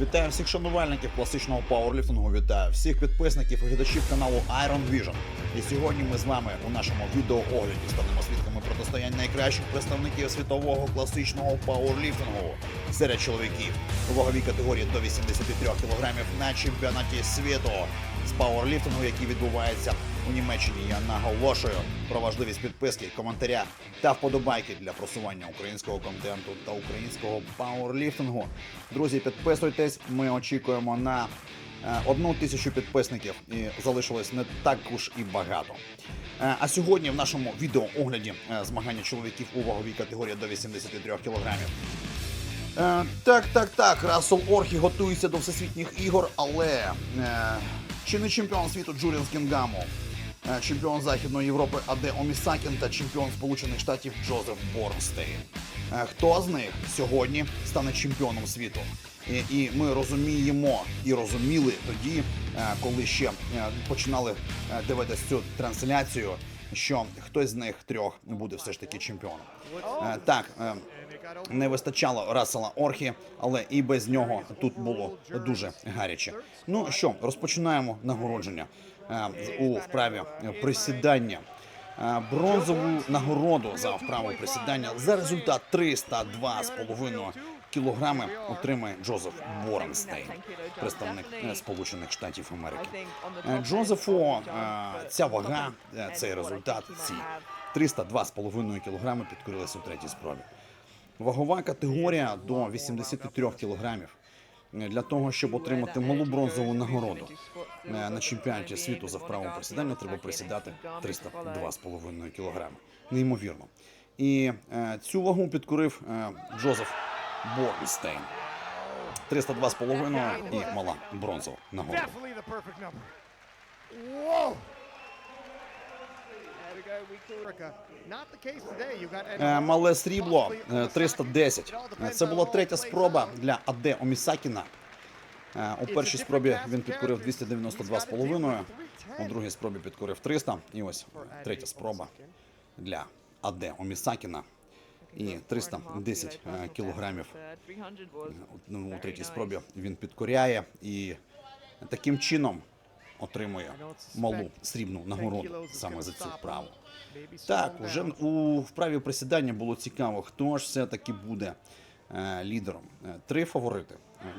Вітаю всіх шанувальників класичного пауерліфтингу. Вітаю всіх підписників і глядачів каналу Iron Vision. І сьогодні ми з вами у нашому відеоогляді станемо свідками протистоянь найкращих представників світового класичного пауерліфтингу серед чоловіків у ваговій категорії до 83 кг на чемпіонаті світу з пауерліфтингу, який відбувається у Німеччині. Я наголошую про важливість підписки, коментаря та вподобайки для просування українського контенту та українського пауерліфтингу. Друзі, підписуйтесь. Ми очікуємо на е, одну тисячу підписників і залишилось не так уж і багато. Е, А сьогодні в нашому відеоогляді е, змагання чоловіків у ваговій категорії до 83 кілограмів. Так, так, так. Рассел Орхі готується до всесвітніх ігор, але чи не чемпіон світу Джуріан Скінгамо, чемпіон Західної Європи Аде Омісакін та чемпіон Сполучених Штатів Джозеф Борнстейн. Е, хто з них сьогодні стане чемпіоном світу? І, і ми розуміємо і розуміли тоді, е, коли ще е, починали е, дивитися цю трансляцію, що хтось з них трьох буде все ж таки чемпіоном. Е, так. е, не вистачало Рассела Орхі, але і без нього тут було дуже гаряче. Ну що, розпочинаємо нагородження е, у вправі присідання. Е, Бронзову нагороду за вправу присідання за результат 302,5 кілограми отримає Джозеф Боренстейн, представник е, Сполучених Штатів Америки. Е, Джозефу е, ця вага, е, цей результат, ці 302,5 кілограми підкорилися у третій спробі. Вагова категорія до 83 кілограмів. Для того, щоб отримати малу бронзову нагороду е, на чемпіонаті світу за вправу присідання, треба присідати 302,5 кілограми. Неймовірно. І е, цю вагу підкорив е, Джозеф Борнстейн. 302,5 і мала бронзова нагорода. Мале срібло е, 310. Е, Це була третя спроба для Аде Омісакіна. Е, У першій спробі він підкорив 292,5, у другій спробі підкорив 300. І ось е, третя спроба для Аде Омісакіна. І 310 е, кілограмів у третій спробі він підкоряє і таким чином отримує малу срібну нагороду саме за цю вправу. Так, уже у вправі присідання було цікаво, хто ж все-таки буде е, лідером. Е, Три фаворити: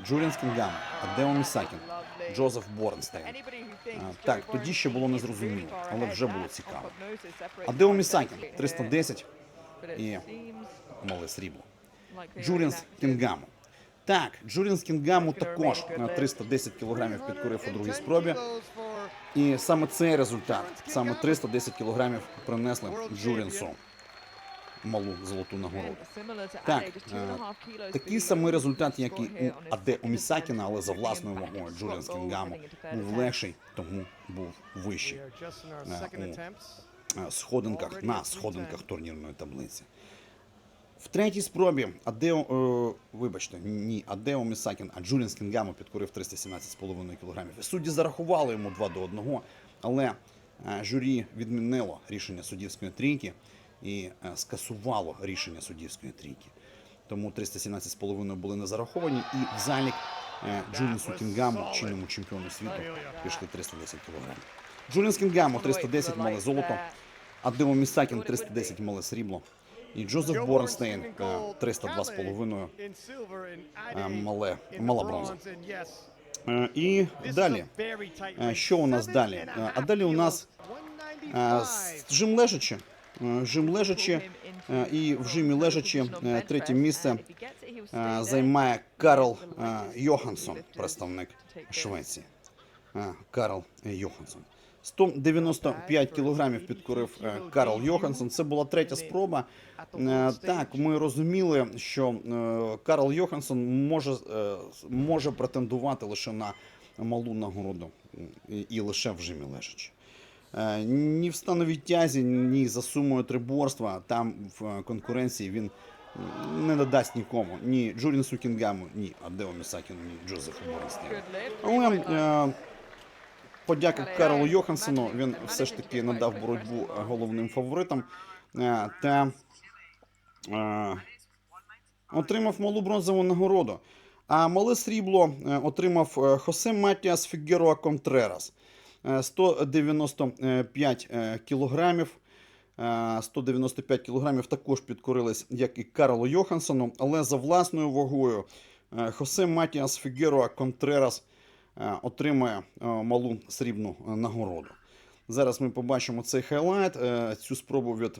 Джуліан Скінгам, Адео Місакін, Джозеф Борнстейн. Е, Так, тоді ще було незрозуміло, але вже було цікаво. Адео Місакін 310 і Мале срібло. Джуліан Скінгаму. Так, Джуліан Скінгаму Дуже також на good. 310 кілограмів підкорив у другій спробі. І саме цей результат, саме 310 кілограмів принесли Джурінсу. малу золоту нагороду. Так, е, Такий самий результат, як і у Аде Омісакіна, але за власною вагою. Джуліан Скінгаму був легший, тому був вищий. Е, у сходинках на сходинках турнірної таблиці. В третій спробі Адео, е, вибачте, ні, Адео Місакін, а Джуліан Скінгамо підкорив 317,5 кг. Судді зарахували йому 2 до 1, але е, журі відмінило рішення суддівської трійки і е, скасувало рішення суддівської трійки. Тому 317,5 були не зараховані, і в залік Джулінсу Кінгаму, чинному чемпіону світу, пішли 310 кг. Джуліан Скінгамо 310 мали золото, Адео Місакін 310 мали срібло. І Джозеф Борнстейн е, 302,5 е, мале, мала бронза. Е, І далі. Е, Що у нас далі? Е, А далі у нас е, жим лежачи. Е, Жим лежачи е, і в жимі лежачи е, третє місце е, займає Карл е, Йоханссон, представник Швеції. Е, Карл Йоханссон. 195 кілограмів підкорив е, Карл Йоханссон. Це була третя спроба. Е, Так, ми розуміли, що е, Карл Йоханссон може, може претендувати лише на малу нагороду і, лише в жимі лежачи. Ні в становій тязі, ні за сумою триборства. Там в конкуренції він не надасть нікому. Ні Джурінсу Кінгаму, ні Адео Місакіну, ні Джозефу Борнстейну. Але подяка Карлу Йохансену. Він все ж таки надав боротьбу е, головним фаворитам е, та е, отримав малу бронзову нагороду. А мале срібло отримав Хосе Матіас Фігероа Контрерас. Е, 195 е, кілограмів. Е, 195 кілограмів також підкорились, як і Карлу Йохансону, але за власною вагою Хосе Матіас Фігероа Контрерас е, отримує е, малу срібну е, нагороду. Зараз ми побачимо цей хайлайт, цю спробу від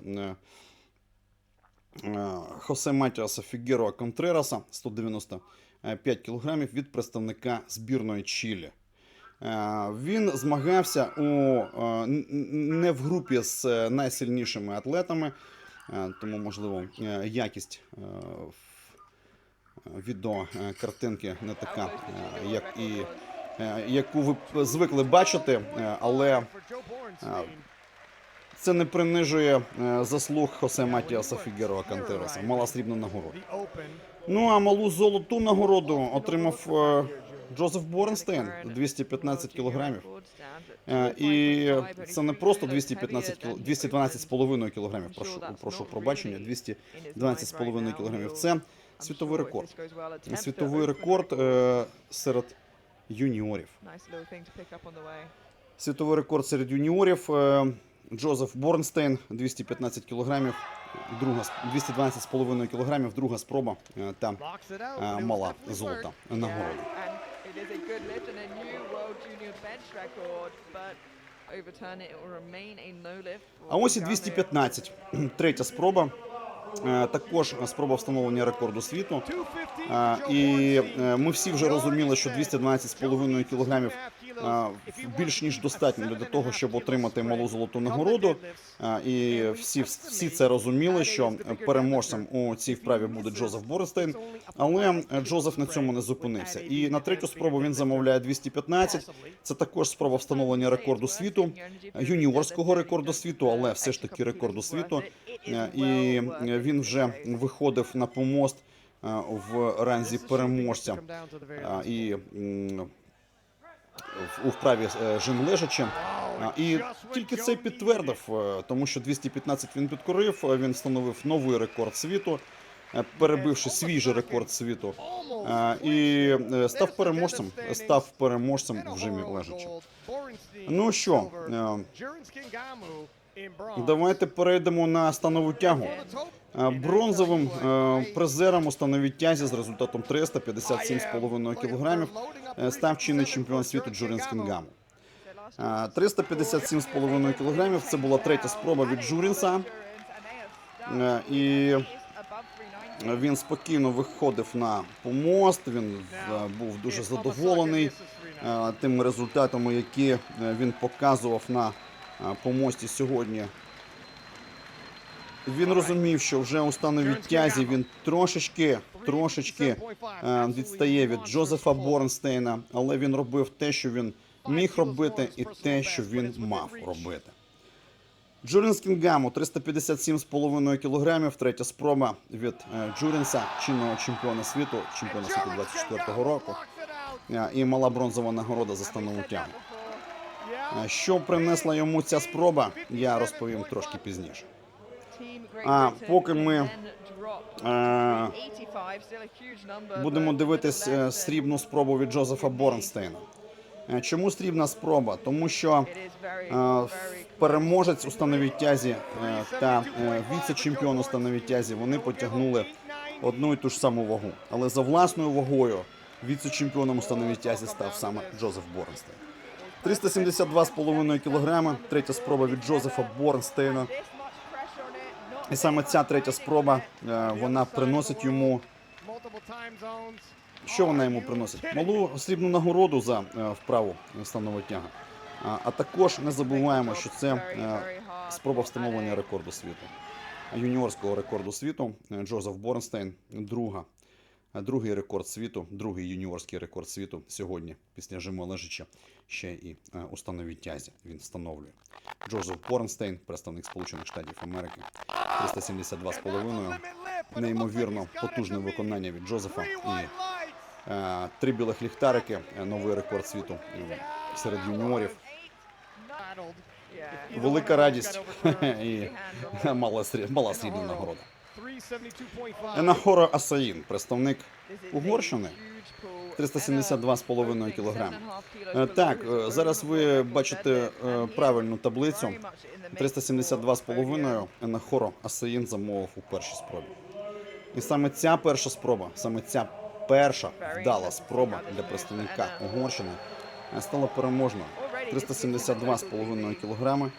Хосе Матіаса Фігероа Контрераса 195 кілограмів від представника збірної Чилі. Він змагався у, не в групі з найсильнішими атлетами, тому, можливо, якість е, в- відеокартинки не така, як і яку ви звикли бачити, е, але Joe це не принижує е, заслуг Хосе Матіаса Фігероа Кантераса. Мала срібна нагорода. Ну а малу золоту нагороду отримав е, Джозеф Борнстейн 215 кілограмів. Е, І це не просто 215 кіл... 212,5 кілограмів. Прошу, прошу пробачення, 212,5 кілограмів. Це світовий рекорд. Світовий рекорд е, серед юніорів. Світовий рекорд серед юніорів. е, Джозеф Борнстейн 215 кілограмів. Друга с- 212,5 кілограмів. Друга спроба е, та е, мала золота work. нагорода. А ось і 215. Третя спроба. Е, Також спроба встановлення рекорду світу. 250 Е, І е, ми всі вже розуміли, що 212,5 кілограмів 2.5 більш ніж достатньо для того, щоб отримати малу золоту нагороду. І всі, всі це розуміли, що переможцем у цій вправі буде Джозеф Борестейн. Але Джозеф на цьому не зупинився. І на третю спробу він замовляє 215. Це також спроба встановлення рекорду світу, юніорського рекорду світу, але все ж таки рекорду світу. Е, І е, він вже виходив на помост е, в ранзі переможця. І у вправі е, жим лежачи. І тільки це підтвердив, е, тому що 215 він підкорив, е, він встановив новий рекорд світу, е, перебивши свій же рекорд світу. Е, І е, став переможцем, став переможцем в жимі лежачи. Ну що, е, давайте перейдемо на станову тягу. Е, Бронзовим е, призером у становій тязі з результатом 357,5 кг е, став чинний чемпіон світу Джурін Скінгамо. Е, 357,5 кг – це була третя спроба від Джурінса. І він спокійно виходив на помост, він був дуже задоволений тими результатами, які він показував на е, помості сьогодні. Він розумів, що вже у становій тязі він трошечки, трошечки е, відстає від Джозефа Борнстейна, але він робив те, що він міг робити, і те, що він мав робити. Джурін Скінгамо 357,5 кілограмів. Третя спроба від е, Джурінса, чинного чемпіона світу, чемпіона світу 24-го року. Е, І мала бронзова нагорода за станову тягу. Що принесла йому ця спроба, я розповім трошки пізніше. А поки ми Е, будемо дивитись е, срібну спробу від Джозефа Борнстейна. Е, Чому срібна спроба? Тому що переможець у становій тязі е, та е, віце-чемпіон у становій вони потягнули одну і ту ж саму вагу. Але за власною вагою віце-чемпіоном у становій тязі став саме Джозеф Борнстейн. 372,5 кг. Третя спроба від Джозефа Борнстейна. І саме ця третя спроба е, вона приносить йому що вона йому приносить? Малу срібну нагороду за е, вправу станова тяга. А, також не забуваємо, що це е, спроба встановлення рекорду світу. Юніорського рекорду світу Джозеф Борнстейн, друга. Другий рекорд світу, другий юніорський рекорд світу сьогодні, після жима лежача, ще і е, у становій тязі він встановлює. Джозеф Борнстейн, представник Сполучених Штатів Америки, 372,5. Неймовірно потужне виконання від Джозефа і Е, Три білих ліхтарики, е, новий рекорд світу серед юніорів. Велика радість і мала срібна нагорода. 372.5. Енахора Асаїн, представник Угорщини. huge pull. 372,5 Anna кілограм. posting 7.5 Е, Так, е, зараз ви бачите е, правильну таблицю. very much in 372,5 Енахоро Асаїн замовив у першій спробі. І саме ця перша спроба, саме ця перша вдала спроба для представника Угорщини стала переможною. 372,5 кілограми.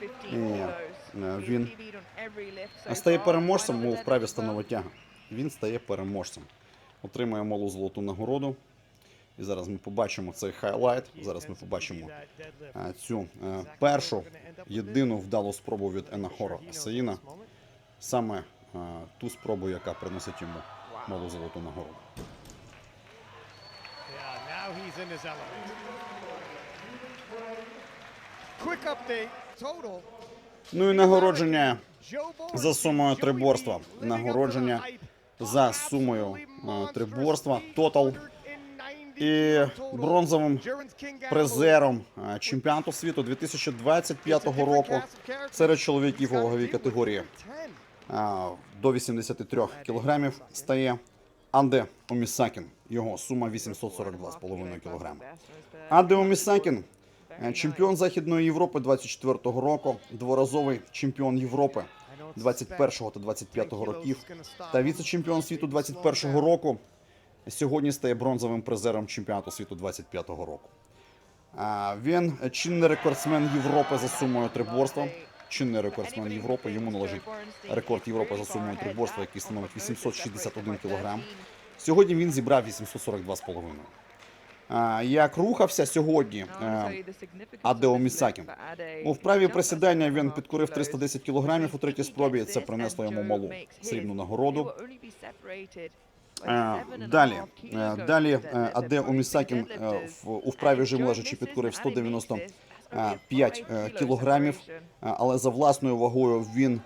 Or 15 І він So стає переможцем у вправі deadlift. Він стає переможцем. Отримує малу золоту нагороду. І зараз ми побачимо цей хайлайт. Зараз ми побачимо е, цю е, першу єдину вдалу спробу від Енахора Асаїна. Саме е, ту спробу, яка приносить йому малу золоту нагороду. Quick update. Total. Ну і нагородження за сумою триборства. Нагородження за сумою е, триборства. Тотал і бронзовим призером е, чемпіонату світу 2025 року серед чоловіків у ваговій категорії е, до 83 кілограмів стає Анде Омісакін. Його сума 842,5 кілограми. Анде Омісакін чемпіон Західної Європи 24-го року, дворазовий чемпіон Європи 21-го та 25-го років та віце-чемпіон світу 21-го року. Сьогодні стає бронзовим призером чемпіонату світу 25-го року. Він чинний рекордсмен Європи за сумою триборства. Чинний рекордсмен Європи. Йому належить рекорд Європи за сумою триборства, який становить 861 кг. Сьогодні він зібрав 842,5. А, Як рухався сьогодні е, Адео Місакін. У вправі присідання він підкорив 310 кг у третій спробі. Це принесло йому малу срібну нагороду. Е, Далі, е, далі Аде Умісакін в- у вправі жим лежачи підкорив 195 е, кілограмів, але за власною вагою він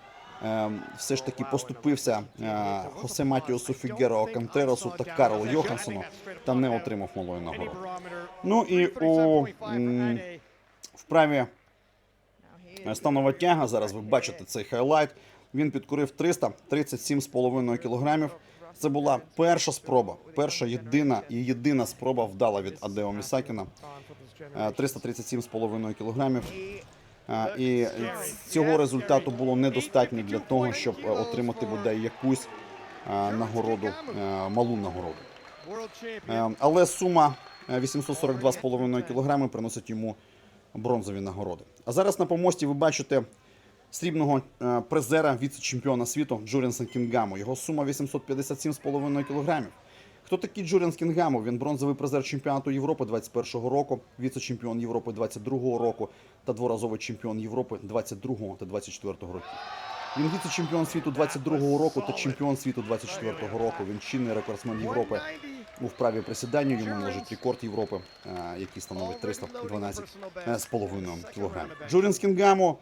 все ж таки поступився е, Хосе Матіосу Фігеро Кантеросу та Карлу Йохансону та не отримав малої нагороди. Ну і у вправі е, станова тяга, зараз ви бачите цей хайлайт, він підкорив 337,5 кілограмів. Це була перша спроба, перша єдина і єдина спроба вдала від Адео Місакіна. Е, 337,5 кілограмів. І цього результату було недостатньо для того, щоб е, отримати бодай якусь нагороду, е, малу нагороду. Е, Але сума е, 842,5 кг приносить йому бронзові нагороди. А зараз на помості ви бачите срібного призера віце-чемпіона світу Джурінса Кінгаму. Його сума 857,5 кг. Хто такий Джурінс Кінгаму? Він бронзовий призер чемпіонату Європи 21-го року, віце-чемпіон Європи 22-го року та дворазовий чемпіон Європи 22-го та 24-го років. Він віце-чемпіон світу 22-го року та чемпіон світу 24-го року. Він чинний рекордсмен Європи у вправі присідання. Йому належить рекорд Європи, е, який становить 312 е, з половиною кілограмів. Джурін Скінгамо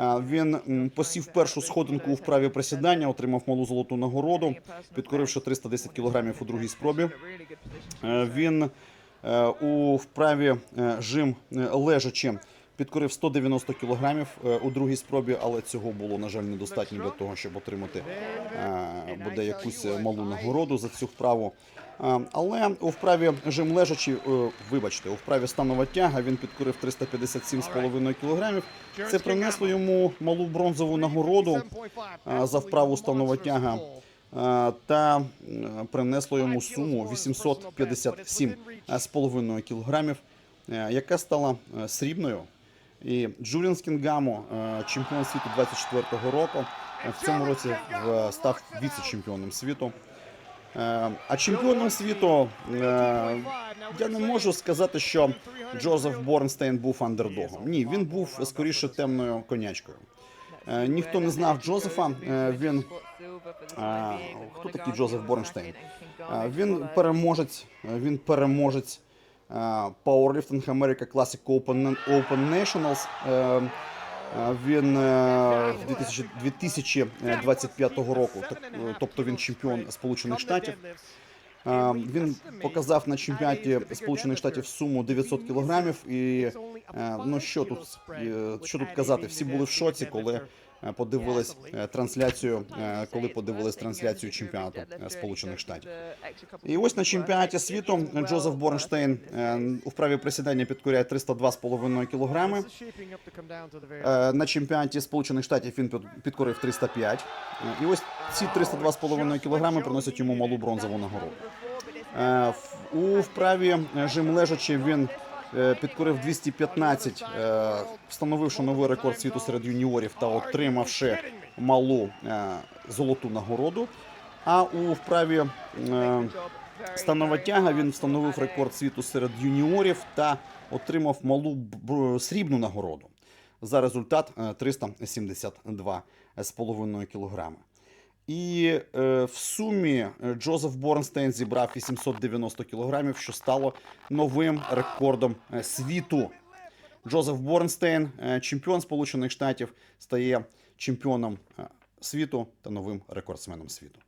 він посів першу сходинку у вправі присідання, отримав малу золоту нагороду, підкоривши 310 кілограмів у другій спробі. Е, Він е, у вправі е, жим е, лежачи підкорив 190 кілограмів е, у другій спробі, але цього було, на жаль, недостатньо для того, щоб отримати е, буде якусь малу нагороду за цю вправу. Е, Але у вправі жим лежачи, е, вибачте, у вправі станова тяга він підкорив 357,5 кілограмів. Це принесло йому малу бронзову нагороду за вправу станова тяга та принесло йому суму 857,5 кілограмів, яка стала срібною. І Джуліан Скінгамо, е, чемпіон світу 24-го року, е, в цьому році в- став віце-чемпіоном світу. Е, А чемпіоном світу е, я не можу сказати, що Джозеф Борнстейн був андердогом. Ні, він був скоріше темною конячкою. Е, Ніхто не знав Джозефа. е, Він хто такий Джозеф Борнштейн? е, він переможець. е, Він переможець е, Powerlifting America Classic Open, Open Nationals. Е, е, Він е, 2000 2025 року, е, тобто він чемпіон Сполучених Штатів. Е, Він показав на чемпіонаті Сполучених Штатів суму 900 кілограмів. І е, ну що тут, е, що тут казати? Всі були в шоці, коли е, подивились е, трансляцію, е, коли подивились трансляцію чемпіонату е, Сполучених Штатів. І ось на чемпіонаті світу Джозеф Борнштейн е, у вправі присідання підкоряє 302,5 кілограми. Е, На чемпіонаті Сполучених Штатів він під- підкорив 305. Е, І ось ці 302,5 кілограми приносять йому малу бронзову нагороду. Е, У вправі е, жим лежачи він е, підкорив 215, е, встановивши новий рекорд світу серед юніорів та отримавши малу е, золоту нагороду. А у вправі е, станова тяга він встановив рекорд світу серед юніорів та отримав малу срібну нагороду за результат е, 372,5 кілограми. І е, в сумі е, Джозеф Борнстейн зібрав 890 кілограмів, що стало новим рекордом е, світу. Джозеф Борнстейн, е, чемпіон Сполучених Штатів, стає чемпіоном світу та новим рекордсменом світу.